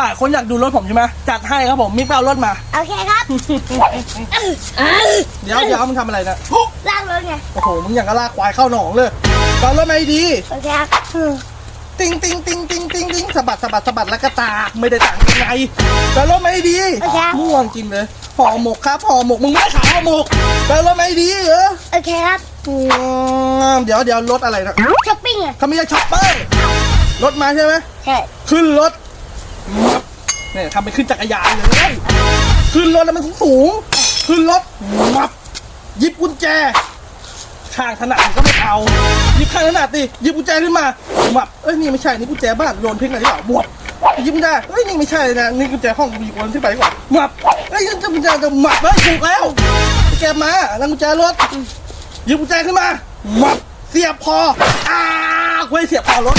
หลายคนอยากดูรถผมใช่ไหมจัดให้ครับผมมิกไปเอารถมา โอเคครับเดี๋ยวเดี๋ยวมึงทำอะไรนะลากรถไงโอ้โหมึงอย่างกระลากควายเข้าหนองเลยไปเอารถมาให้ดีโอเคครับติงติงติงติงติงติงสะบัดสะบัดสะบัดแล้วก็ตากไม่ได้ต่างยังไงไปเอารถมาให้ดีโอเคครับม่วงจริงเลยห่อหมกครับห่อหมกมึงไม่ได้ขายห่อหมกไปเอารถมาให้ดีเหรอโอเคครับอืมเดี๋ยวเดี๋ยวรถอะไรนะช้อปปิ้งไงเขาไม่ใช่ช็อปเปอร์รถมาใช่ไหมใช่ขึ้นรถมับ เนี่ยทำไปขึ้นจักรยานเลยขึ้นรถแล้วมันสูงสูงขึ้นรถมับยิบกุญแจ ข้างถนัดก็ไม่เอายิบข้างถนัดดิยิบกุญแจขึ้นมามับเอ้ยนี่ไม่ใช่นี่กุญแจบ้านโยนทิ้งอะไรดีกว่าบวบยิบไม่ได้เอ้ยนี่ไม่ใช่นะนี่กุญแจห้องมีคนที่ไปดีกว่ามับเอ้ยนี่กุญแจจะมับเฮ้ยถูกแล้วกุญแจมาแล้วกุญแจรถยิบกุญแจขึ้นมามับเสียบคออ้าเว้ยเสียบคอรถ